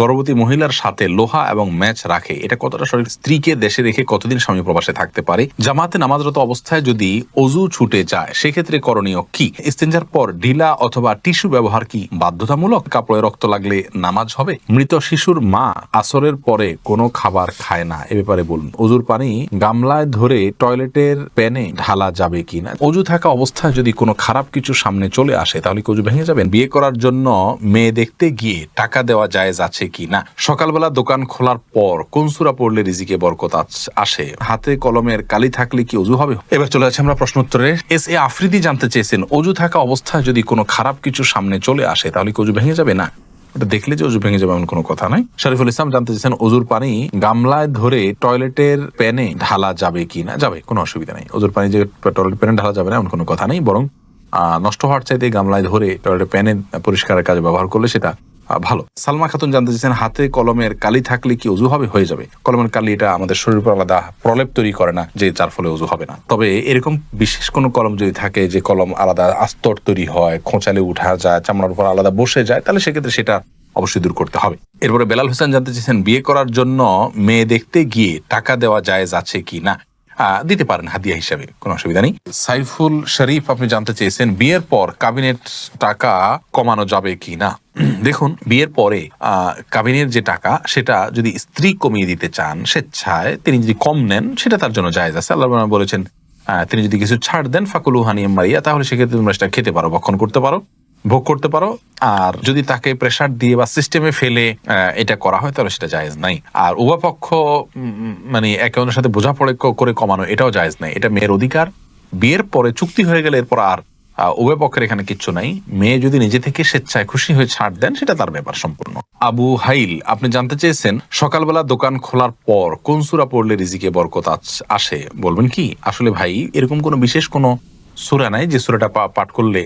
গর্ভবতী মহিলার সাথে লোহা এবং ম্যাচ রাখে, এটা কতটা সঠিক স্ত্রীকে, দেশে রেখে কতদিন স্বামী প্রবাসে থাকতে পারে? জামাতে নামাজরত অবস্থায় যদি অজু ছুটে যায়, সেক্ষেত্রে করণীয় কি? ইস্তেঞ্জার পর ঢিলা অথবা টিস্যু ব্যবহার কি বাধ্যতামূলক? কাপড়ে রক্ত লাগলে নামাজ হবে? মৃত শিশুর মা আসরের পরে কোনো খাবার খায় না, এ ব্যাপারে বলুন। অজুর পানি গামলায় ধরে টয়লেটের প্যানে ঢালা যাবে কি না? অজু থাকা অবস্থায় যদি কোনো খারাপ কিছু সামনে চলে আসে, তাহলে কি অজু ভেঙে যাবেন? বিয়ে করার জন্য মেয়ে দেখতে গিয়ে টাকা দেওয়া জায়েজ আছে কি না? সকালবেলা দোকান খোলার পর কোন সুরা পড়লে রিজিকে বরকত আসে? হাতে কলমের কালি থাকলে কি অজু হবে? এবার চলে যাচ্ছে আমরা প্রশ্ন উত্তরে এস এ আফ্রিদি জানতে চেয়েছেন, অজু থাকা অবস্থায় যদি কোনো খারাপ কিছু সামনে চলে আসে, তাহলে কি অজু ভেঙে যাবে না? ওটা দেখলে যে অজু ভেঙে যাবে এমন কোনো কথা নাই। শরীফুল ইসলাম জানতে চেয়েছেন, অজুর পানি গামলায় ধরে টয়লেটের প্যানে ঢালা যাবে কি না? যাবে, কোনো অসুবিধা নেই। অজুর পানি যে টয়লেট প্যানে ঢালা যাবে না, এমন কোনো কথা নেই। বরং নষ্ট হওয়ার চাইতে গামলায় ধরে টয়লেটের প্যানে পরিষ্কারের কাজে ব্যবহার করলে সেটা ভালো। সালমা খাতুন জানতে চেয়েছেন, হাতে কলমের কালি থাকলে কি অজু হবে? হয়ে যাবে। কলমের কালি এটা আমাদের শরীর উপর আলাদা প্রলেপ তৈরি করে না যে যার ফলে অজু হবে না। তবে এরকম বিশেষ কোনো কলম যদি থাকে যে কলম আলাদা আস্তর তৈরি হয়, খোঁচালে উঠা যায়, চামড়ার উপর আলাদা বসে যায়, তাহলে সেক্ষেত্রে সেটা অবশ্যই দূর করতে হবে। এরপরে বেলাল হোসেন জানতে চেয়েছেন, বিয়ে করার জন্য মেয়ে দেখতে গিয়ে টাকা দেওয়া জায়েজ আছে কি না? দিতে পারেন হাদিয়া হিসাবে কোনো অসুবিধা নেই। সাইফুল শরীফ আপনি জানতে চেয়েছেন বিয়ের পর কাবিনেট টাকা কমানো যাবে কি না দেখুন বিয়ের পরে আহ, কাবিনের যে টাকা সেটা যদি স্ত্রী কমিয়ে দিতে চান স্বেচ্ছায় তিনি যদি কম নেন সেটা তার জন্য জায়েজ আছে। আল্লাহ বলেছেন আহ, তিনি যদি কিছু ছাড় দেন ফাকুলু হানিয়াম মারিয়া তাহলে সেক্ষেত্রে তোমরা সেটা খেতে পারো ভক্ষণ করতে পারো। ভোগ করতে পারো। আর যদি তাকে প্রেসার দিয়ে বা সিস্টেমে ফেলে এটা করা হয়, তাহলে সেটা জায়েজ নাই। আর উভয় পক্ষ মানে একে অন্যের সাথে বোঝাপড়ে করে কমানো, এটাও জায়েজ নাই। এটা মেয়ের অধিকার। বিয়ের পরে চুক্তি হয়ে গেলে এরপর আর উভয় পক্ষের এখানে কিচ্ছু নাই। মেয়ে যদি নিজে থেকে স্বেচ্ছায় খুশি হয়ে ছাড় দেন, সেটা তার ব্যাপার সম্পূর্ণ। আবু হাইল, আপনি জানতে চেয়েছেন, সকালবেলা দোকান খোলার পর কোন সুরা পড়লে রিজিকে বরকত আসে? বলবেন কি? আসলে ভাই, এরকম কোনো বিশেষ কোনো সুরা নাই যে সুরাটা পাঠ করলে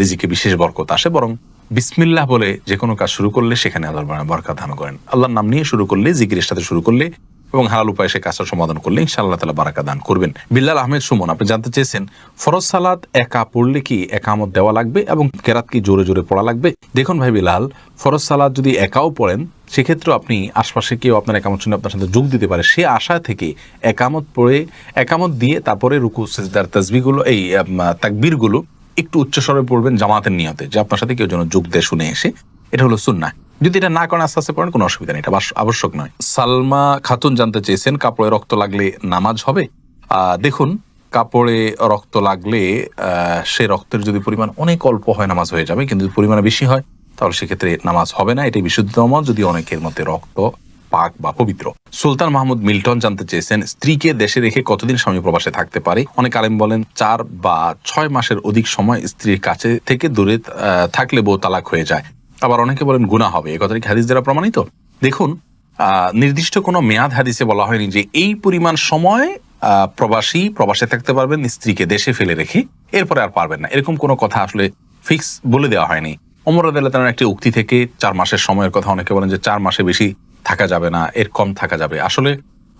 রিজিকে বিশেষ বরকত আসে, বরং বিসমিল্লাহ বলে যে কোনো কাজ শুরু করলে সেখানে আল্লাহ বরকত দান করেন। আল্লাহর নাম নিয়ে শুরু করলে, জিকিরের সাথে শুরু করলে এবং হালাল উপায়ে সে কাজটা সমাধান করলে ইনশাআল্লাহ তালা বারাকা দান করবেন। বিল্লাল আহমেদ সুমন, আপনি জানতে চেয়েছেন, ফরজ সালাদ একা পড়লে কি একামত দেওয়া লাগবে এবং কেরাত কি জোরে জোরে পড়া লাগবে? দেখুন ভাই বিলাল ফরজ সালাদ যদি একাও পড়েন সেক্ষেত্রে আপনি আশপাশে কেউ আপনার একামত শুনে আপনার সাথে যোগ দিতে পারে। সে আশা থেকে একামত পড়ে, একামত দিয়ে তারপরে রুকু, সেজদার তসবিগুলো এই তাকবীরগুলো একটু উচ্চস্বরে পড়বেন জামাতের নিয়তে, যে আপনার সাথে কেউ যেন যোগ দিয়ে শুনে এসে। এটা হলো সুন্না যদি এটা না করেন, আস্তে আস্তে পড়েন কোনো অসুবিধা নেই, এটা আবশ্যক নয়। সালমা খাতুন জানতে চেয়েছেন, কাপড়ে রক্ত লাগলে নামাজ হবে? দেখুন, কাপড়ে রক্ত লাগলে সে রক্তের যদি পরিমাণ অনেক অল্প হয়, নামাজ হয়ে যাবে। কিন্তু পরিমাণে বেশি হয়, তাহলে সেক্ষেত্রে নামাজ হবে না। এটাই বিশুদ্ধতম যদি অনেকের মধ্যে রক্ত পাক বা পবিত্র। সুলতান মাহমুদ মিল্টন জানতে চেয়েছেন, স্ত্রীকে দেশে রেখে কতদিন স্বামী প্রবাসে থাকতে পারে? অনেক আলেম বলেন, চার বা ছয় মাসের অধিক সময় স্ত্রীর কাছে থেকে দূরে থাকলে বউ তালাক হয়ে যায়। আবার অনেকে বলেন গুণা হবে। এ কথাটি হাদিস দ্বারা প্রমাণিত? দেখুন নির্দিষ্ট কোনো মেয়াদ হাদিসে বলা হয়নি যে এই পরিমাণ সময় প্রবাসী প্রবাসে থাকতে পারবেন, স্ত্রীকে দেশে ফেলে রেখে এরপরে আর পারবেন না। এরকম কোনো কথা আসলে ফিক্স বলে দেওয়া হয়নি। অমর আদালতের একটি উক্তি থেকে চার মাসের সময়ের কথা অনেকে বলেন যে চার মাসে বেশি থাকা যাবে না এর কম থাকা যাবে। আসলে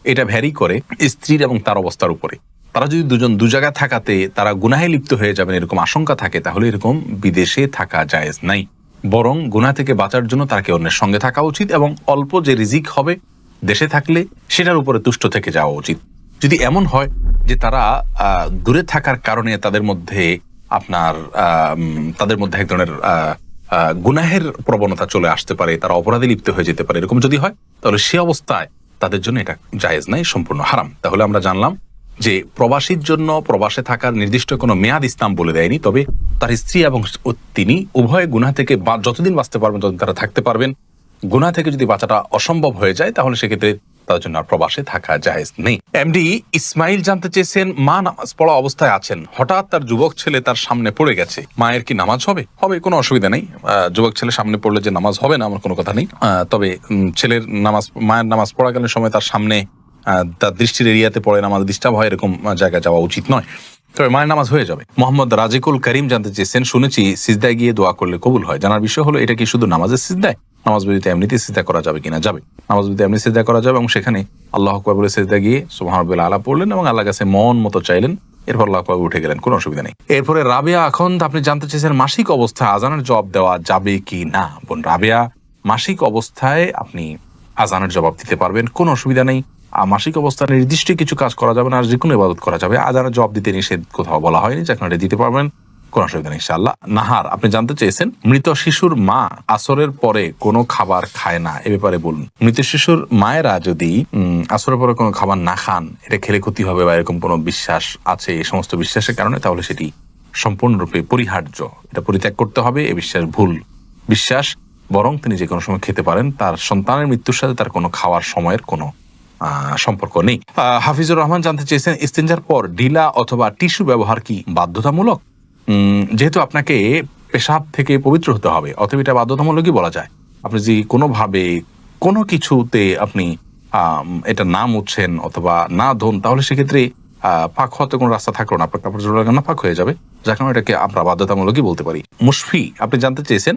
এটা ভ্যারি করে স্ত্রীর এবং তার অবস্থার উপরে। তারা যদি দুজন দু জায়গায় থাকাতে তারা গুনাহে লিপ্ত হয়ে যাবেন এরকম আশঙ্কা থাকে তাহলে এরকম বিদেশে থাকা জায়েজ নাই। বরং গুনাহ থেকে বাঁচার জন্য তাকে অন্যের সঙ্গে থাকা উচিত এবং অল্প যে রিজিক হবে দেশে থাকলে সেটার উপরে তুষ্ট থেকে যাওয়া উচিত। যদি এমন হয় যে তারা দূরে থাকার কারণে তাদের মধ্যে আপনার তাদের মধ্যে এক ধরনের আহ, গুনাহের প্রবণতা চলে আসতে পারে, তারা অপরাধে লিপ্ত হয়ে যেতে পারে, এরকম যদি হয়, তাহলে সে অবস্থায় তাদের জন্য এটা জায়েজ নাই সম্পূর্ণ হারাম। তাহলে আমরা জানলাম যে প্রবাসীর জন্য প্রবাসে থাকার নির্দিষ্ট কোনো মেয়াদ ইসলাম বলে দেয়নি, তবে তার স্ত্রী এবং তিনি উভয় গুনাহ থেকে যতদিন বাঁচতে পারবেন, ততদিন তারা থাকতে পারবেন। গুনাহ থেকে যদি বাঁচাটা অসম্ভব হয়ে যায়, তাহলে সেক্ষেত্রে তার জন্য আর প্রবাসে থাকা জায়েজ নেই। এমডি ইসমাইল জানতে চেয়েছেন, মা নামাজ পড়া অবস্থায় আছেন। হঠাৎ তার যুবক ছেলে তার সামনে পড়ে গেছে। মায়ের কি নামাজ হবে? হবে, কোনো অসুবিধা নেই। যুবক ছেলে সামনে পড়লে যে নামাজ হবে না, আমার কোনো কথা নেই। তবে ছেলের নামাজ, মায়ের নামাজ পড়াকালীন সময় তার সামনে তার দৃষ্টির এরিয়াতে পড়ে নামাজ ডিস্টার্ব হয়, এরকম জায়গায় যাওয়া উচিত নয়। তবে মায়ের নামাজ হয়ে যাবে। মোহাম্মদ রাজিকুল করিম জানতে চেয়েছেন, শুনেছি, সিজদায় গিয়ে দোয়া করলে কবুল হয়। জানার বিষয় হলো, এটা কি শুধু নামাজের সিজদায়? নামাজ বিদিতে এমনিতে সিদ্ধা করা যাবে কিনা? যাবে। নামাজ বিদিতে এমনি সিদ্ধা করা যাবে এবং সেখানে আল্লাহ আকবর বলে সিজদা গিয়ে সুবহানাল্লাহ আলা পড়লেন এবং আল্লাহ কাছে মন মতো চাইলেন। এরপর আল্লাহ আকবর উঠে গেলেন, কোনো অসুবিধা নেই। এরপরে রাবিয়া, এখন আপনি জানতে চেয়েছেন মাসিক অবস্থায় আজানের জবাব দেওয়া যাবে কি না? বোন রাবিয়া, মাসিক অবস্থায় আপনি আজানের জবাব দিতে পারবেন, কোনো অসুবিধা নেই। আর মাসিক অবস্থায় নির্দিষ্ট কিছু কাজ করা যাবে না, আর যে কোনো ইবাদত করা যাবে। আজানের জবাব দিতে নিষেধ কোথাও বলা হয়নি যে আপনারা দিতে পারবেন। কোনো অসুবিধা নেই ইনশাআল্লাহ। নাহার, আপনি জানতে চেয়েছেন? মৃত শিশুর মা আসরের পরে কোনো খাবার খায় না, এ ব্যাপারে বলুন। মৃত শিশুর মায়েরা যদি আসরের পরে কোনো খাবার না খান, এটা খেলে ক্ষতি হবে বা এরকম কোনো বিশ্বাস আছে এই সমস্ত বিশ্বাসের কারণে, তাহলে সেটি সম্পূর্ণরূপে পরিহার্য। এটা পরিত্যাগ করতে হবে, এ বিশ্বাস ভুল বিশ্বাস। বরং তিনি যে কোনো সময় খেতে পারেন, তার সন্তানের মৃত্যুর সাথে তার কোনো খাওয়ার সময়ের কোনো সম্পর্ক নেই। হাফিজুর রহমান জানতে চেয়েছেন, ইস্তেঞ্জার পর ঢিলা অথবা টিস্যু ব্যবহার কি বাধ্যতামূলক? যেহেতু আপনাকে পেশাব থেকে পবিত্র হতে হবে অথবা এটা বাধ্যতামূলকই বলা যায়। আপনি যদি কোনোভাবে কোনো কিছুতে আপনি এটা না মুছছেন অথবা না ধোন তাহলে সেক্ষেত্রে পাক হতে কোনো রাস্তা থাকল না। আপনার কাপড় চোপড় লাগানো পাক হয়ে যাবে, যার কারণে এটাকে আমরা বাধ্যতামূলকই বলতে পারি। মুশফি, আপনি জানতে চেয়েছেন,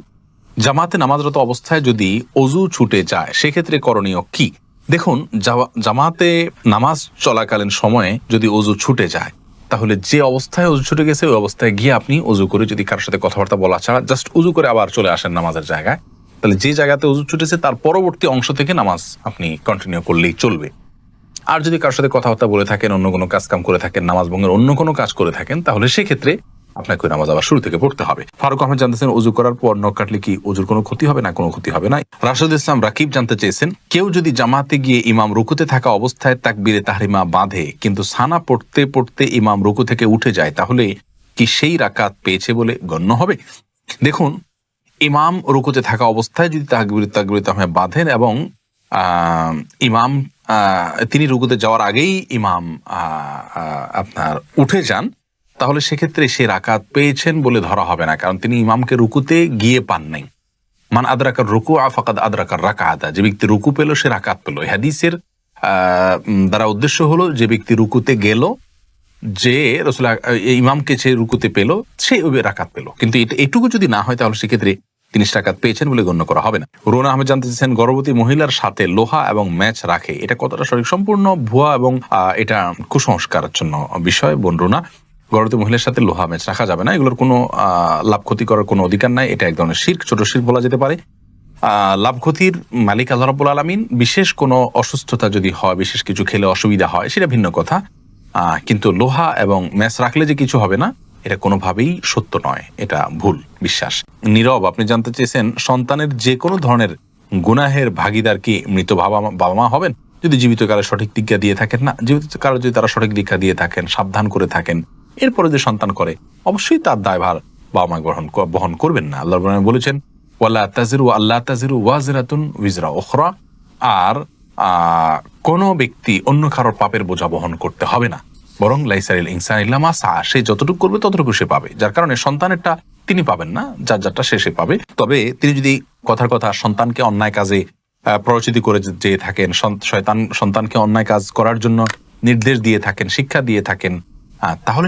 জামাতে নামাজরত অবস্থায় যদি অজু ছুটে যায়, সেক্ষেত্রে করণীয় কি? দেখুন জামা- জামাতে নামাজ চলাকালীন সময়ে যদি অজু ছুটে যায় তাহলে যে অবস্থায় অজু ছুটে গেছে, ওই অবস্থায় গিয়ে আপনি অজু করে যদি কারোর সাথে কথাবার্তা বলা ছাড়া জাস্ট উজু করে আবার চলে আসেন নামাজের জায়গায়, তাহলে যে জায়গাতে অজু ছুটেছে তার পরবর্তী অংশ থেকে নামাজ আপনি কন্টিনিউ করলেই চলবে। আর যদি কারোর সাথে কথাবার্তা বলে থাকেন, অন্য কোনো কাজ কাম করে থাকেন, নামাজ ভঙ্গের অন্য কোনো কাজ করে থাকেন, তাহলে সেক্ষেত্রে আপনাকে নামাজ আবার শুরু থেকে পড়তে হবে। ফারুক আহমেদ জানতেছেন, উজু করার পর নখ কাটলে কি উজুর কোনো ক্ষতি হবে না কোনো ক্ষতি হবে না? রাশেদ ইসলাম রাকিব জানতে চেয়েছেন, কেউ যদি জামাতে গিয়ে ইমাম রুকুতে থাকা অবস্থায় তাকবীরে তাহরিমা বাঁধে, কিন্তু সানা পড়তে পড়তে ইমাম রুকু থেকে উঠে যায়, তাহলে কি সেই রাকাত পেয়েছে বলে গণ্য হবে? দেখুন, ইমাম রুকুতে থাকা অবস্থায় যদি তাকবির তাকবির তাহমে বাঁধেন এবং ইমাম তিনি রুকুতে যাওয়ার আগেই ইমাম আপনার উঠে যান তাহলে সেক্ষেত্রে সে রাকাত পেয়েছেন বলে ধরা হবে না, কারণ তিনি ইমামকে রুকুতে গিয়ে পান নাই। মান আদরাকার রুকু আফাকাদ আদরাকার রাকাতা যে ব্যক্তি রুকু পেল, সে রাকাত পেল। হাদিসের দ্বারা উদ্দেশ্য হলো, যে ব্যক্তি রুকুতে গেল, যে রসুল ইমামকে সে রুকুতে পেল, সে ওই রাকাত পেল। কিন্তু এটা, এটুকু যদি না হয়, তাহলে সেক্ষেত্রে তিনি রাকাত পেয়েছেন বলে গণ্য করা হবে না। রোনা আহমেদ জানতে চাইছেন গর্ভবতী মহিলার সাথে লোহা এবং ম্যাচ রাখে। এটা কতটা সঠিক? সম্পূর্ণ ভুয়া এবং এটা কুসংস্কারের জন্য বিষয় বোন রোনা গর্ভবতী মহিলার সাথে লোহা ম্যাচ রাখা যাবে না। এগুলোর কোনো লাভ ক্ষতি করার কোনো অধিকার নাই। এটা এক ধরনের শির্ক, ছোট শির্ক বলা যেতে পারে। লাভ ক্ষতির মালিক আল্লাহ আলামিন বিশেষ কোনো অসুস্থতা যদি হয়, বিশেষ কিছু খেলে অসুবিধা হয়, সেটা ভিন্ন কথা। কিন্তু লোহা এবং ম্যাচ রাখলে যে কিছু হবে না, এটা কোনোভাবেই সত্য নয়। এটা ভুল বিশ্বাস। নীরব, আপনি জানতে চেয়েছেন, সন্তানের যে কোনো ধরনের গুনাহের ভাগিদার কি মৃত বাবা বাবা মা হবেন? যদি জীবিত কালে সঠিক দীক্ষা দিয়ে থাকেন না, জীবিত কালে যদি তারা সঠিক দীক্ষা দিয়ে থাকেন, সাবধান করে থাকেন এরপরে যে সন্তান করে, অবশ্যই তার দায়ভার বাবা মা গ্রহণ বহন করবেন না। আল্লাহ বলেছেন ওয়াল্লা আল্লাহ ওয়াজিরাতুন উইজরা ওখরা আর কোনো ব্যক্তি অন্য কারোর পাপের বোঝা বহন করতে হবে না। বরং লাইসারিল ইনসান ইল্লামা সা সে যতটুকু করবে ততটুকু সে পাবে। যার কারণে সন্তানেরটা তিনি পাবেন না, যার যারটা সে সে পাবে। তবে তিনি যদি কথার কথা সন্তানকে অন্যায় কাজে প্ররোচিত করে যেয়ে থাকেন শয়তান সন্তানকে অন্যায় কাজ করার জন্য নির্দেশ দিয়ে থাকেন, শিক্ষা দিয়ে থাকেন তাহলে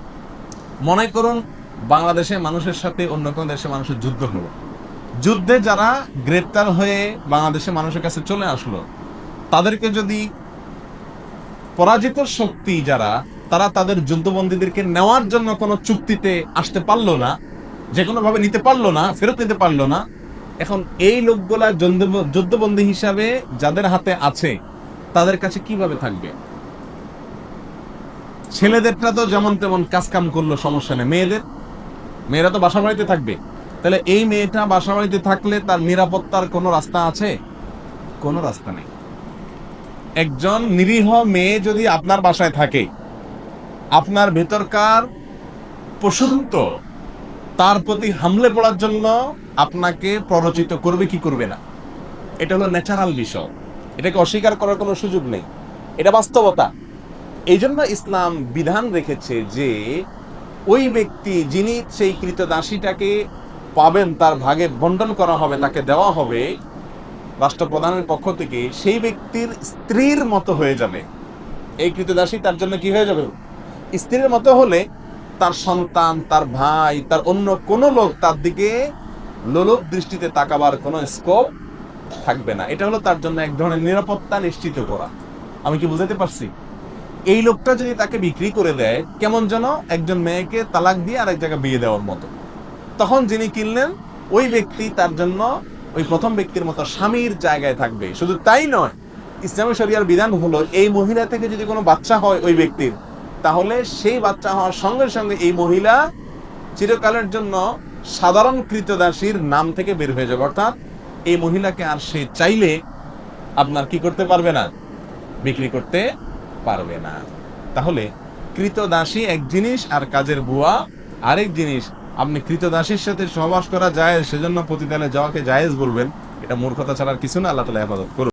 মনে করুন, বাংলাদেশে মানুষের সাথে অন্য কোনো দেশের মানুষের যুদ্ধ হলো। যুদ্ধে যারা গ্রেপ্তার হয়ে বাংলাদেশের মানুষের কাছে চলে আসলো, তাদেরকে যদি পরাজিত শক্তি যারা, তারা তাদের যুদ্ধবন্দীদেরকে নেওয়ার জন্য কোনো চুক্তিতে আসতে পারল না, যে কোনোভাবে নিতে পারল না, ফেরত নিতে পারল না, এখন এই লোকগুলা যুদ্ধ- যুদ্ধবন্দী হিসাবে যাদের হাতে আছে, তাদের কাছে কীভাবে থাকবে? ছেলেদেরটা তো যেমন তেমন কাজ কাম করল, সমস্যা নেই। মেয়েদের? মেয়েরা তো বাসা বাড়িতে থাকবে। তাহলে এই মেয়েটা বাসা বাড়িতে থাকলে তার নিরাপত্তার কোনো রাস্তা আছে? কোনো রাস্তা নেই। একজন নিরীহ মেয়ে যদি আপনার বাসায় থাকে, আপনার ভেতরকার পশুত্ব তার প্রতি হামলে পড়ার জন্য আপনাকে প্ররোচিত করবে কি করবে না? এটা হলো ন্যাচারাল বিষয়। এটাকে অস্বীকার করার কোনো সুযোগ নেই। এটা বাস্তবতা। এই জন্য ইসলাম বিধান রেখেছে যে ওই ব্যক্তি যিনি সেই কৃতদাসীটাকে পাবেন, তার ভাগে বন্টন করা হবে, তাকে দেওয়া হবে রাষ্ট্রপ্রধানের পক্ষ থেকে, সেই ব্যক্তির স্ত্রীর মতো হয়ে যাবে। এই কৃতদাসী তার জন্য কি হয়ে যাবে? স্ত্রীর মতো হলে তার সন্তান, তার ভাই, তার অন্য কোনো লোক তার দিকে লোলক দৃষ্টিতে তাকাবার কোনো স্কোপ থাকবে না। এটা হলো তার জন্য এক ধরনের নিরাপত্তা নিশ্চিত করা। আমি কি বুঝাতে পারছি? এই লোকটা যদি তাকে বিক্রি করে দেয়, কেমন যেন একজন মেয়েকে তালাক দিয়ে আরেক জায়গায় বিয়ে দেওয়ার মতো। তখন যিনি কিনলেন, ওই ব্যক্তি তার জন্য ওই প্রথম ব্যক্তির মতো স্বামীর জায়গায় থাকবে। শুধু তাই নয়, ইসলামী শরিয়ার বিধান হলো, এই মহিলা থেকে যদি কোনো বাচ্চা হয় ওই ব্যক্তির, তাহলে সেই বাচ্চা হওয়ার সঙ্গে সঙ্গে এই মহিলা চিরকালের জন্য সাধারণ কৃতদাসীর নাম থেকে বের হয়ে যাবে। অর্থাৎ এই মহিলাকে আর সে চাইলে আপনার কি করতে পারবে না? বিক্রি করতে পারবে না। তাহলে কৃতদাসী এক জিনিস আর কাজের বুয়া আরেক জিনিস। আপনি কৃতদাসীর সাথে সহবাস করা যায় সেজন্য প্রতিদানে যাওয়াকে জায়েজ বলবেন। এটা মূর্খতা ছাড়ার কিছু না, আল্লাহ তালা হেফাজত করুন